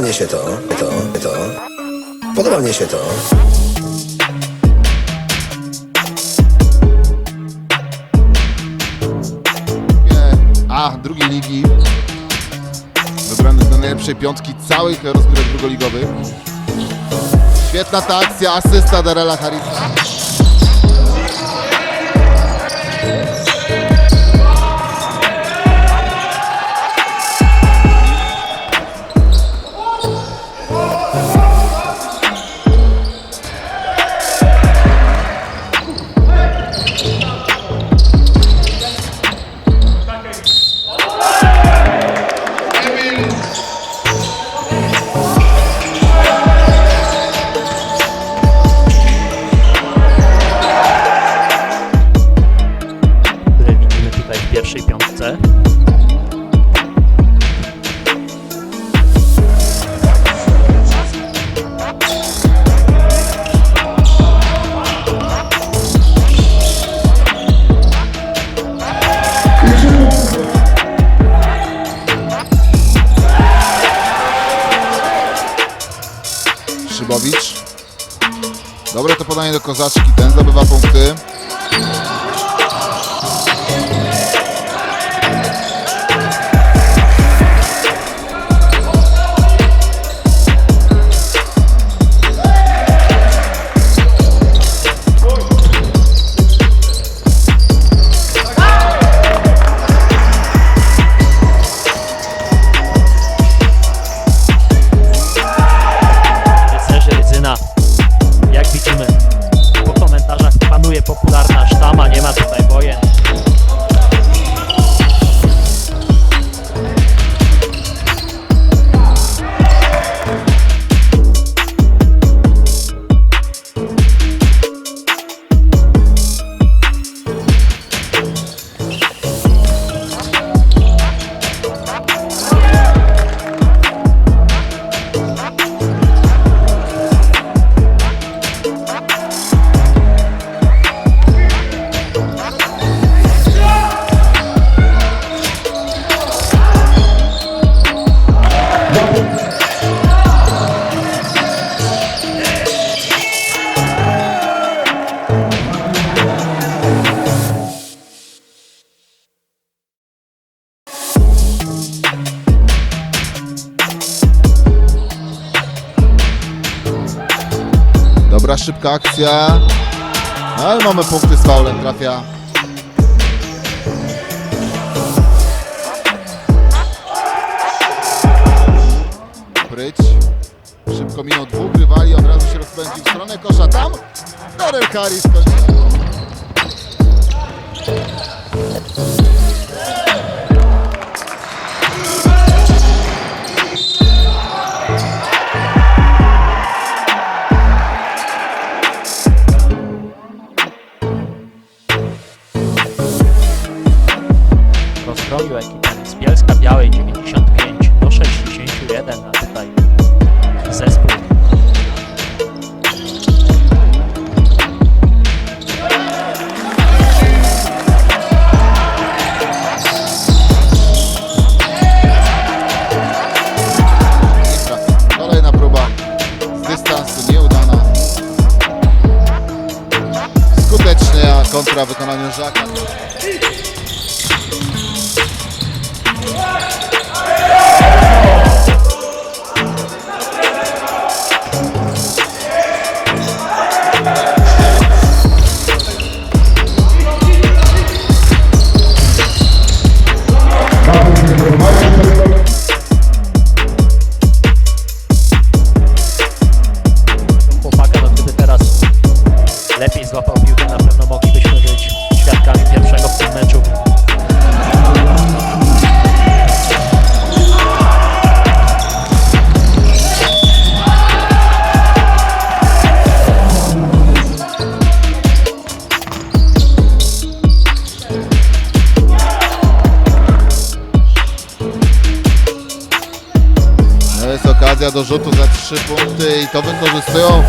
Podoba mnie się to, to, to. Podoba mnie się to. A drugiej ligi. Wybrany do najlepszej piątki całych rozgrywek drugoligowych. Świetna ta akcja, asysta Darela Harisa. Podanie do Kozaczki, ten zdobywa punkty. Akcja. No ale mamy punkty z faulem, trafia. Pryć. Szybko minął dwóch rywali, od razu się rozpędził w stronę kosza. Tam Darel Harris kończy. Rozgromił ekipę z Bielska Białej 95 do 61, a tutaj zespół. Kolejna próba z dystansu nieudana. Skutecznie, a kontra wykonaniu Żaka. Okazja do rzutu za trzy punkty i to wykorzystują.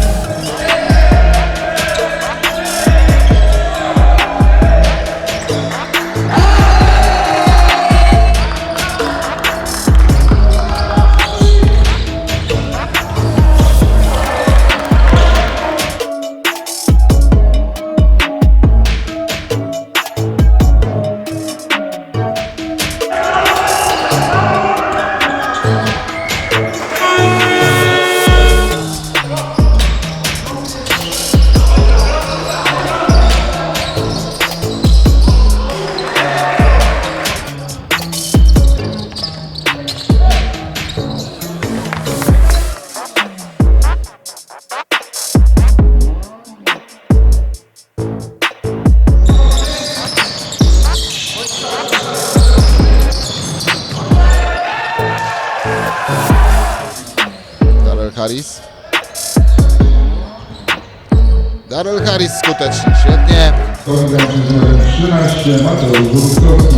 Harris skutecznie, świetnie. Numerem 13 Mateusz Górkowski.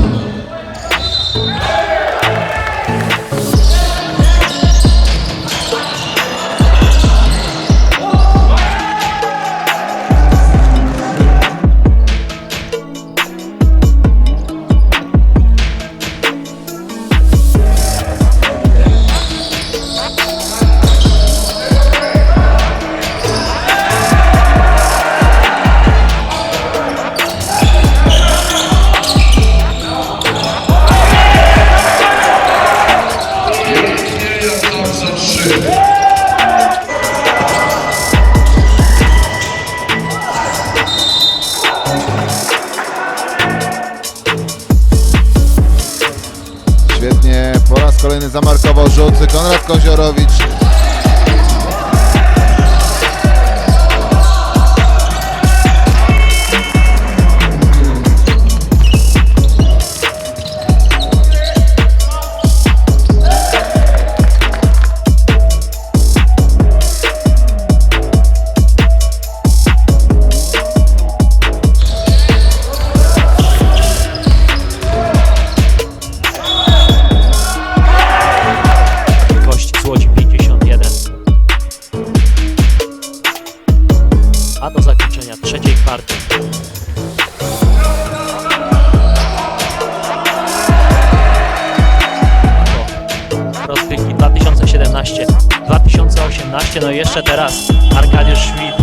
No jeszcze teraz Arkadiusz Schmidt.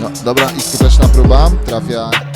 No, dobra i skuteczna próba. Trafia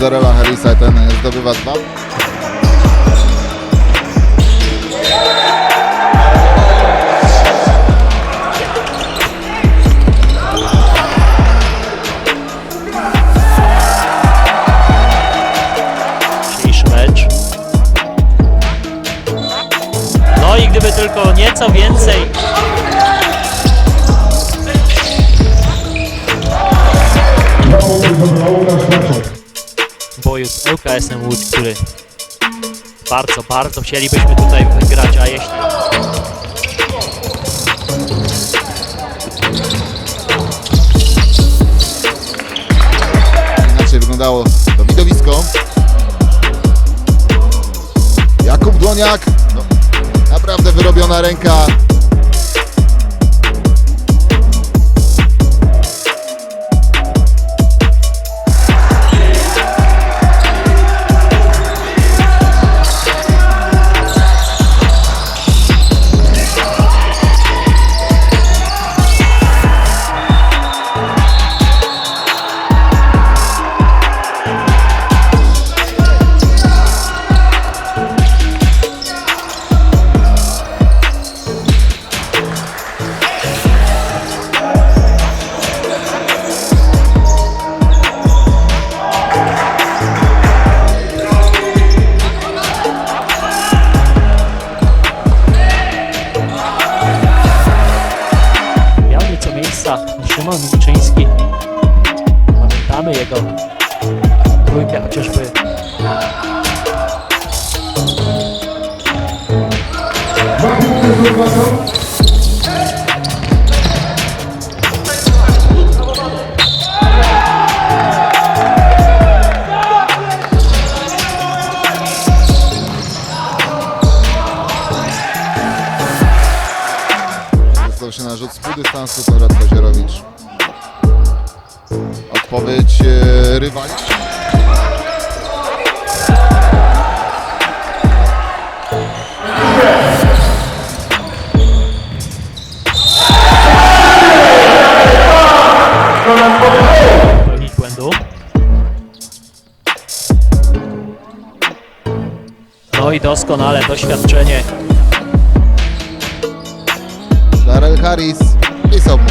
Daryla Harrisa, ten zdobywa dwa. No i gdyby tylko nieco więcej boju z ŁKS-em Łódź, który bardzo, bardzo chcielibyśmy tutaj wygrać, a jeśli Inaczej wyglądało to widowisko. Jakub Dłoniak. No, naprawdę wyrobiona ręka. dwójkę chociażby Zdał się na rzut z pół dystansu Konrad Koziorowicz. Odpowiedź e, rywali. Doskonale doświadczenie. Darrell Harris i Sobmu.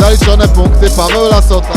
zaliczone punkty Paweł Lasota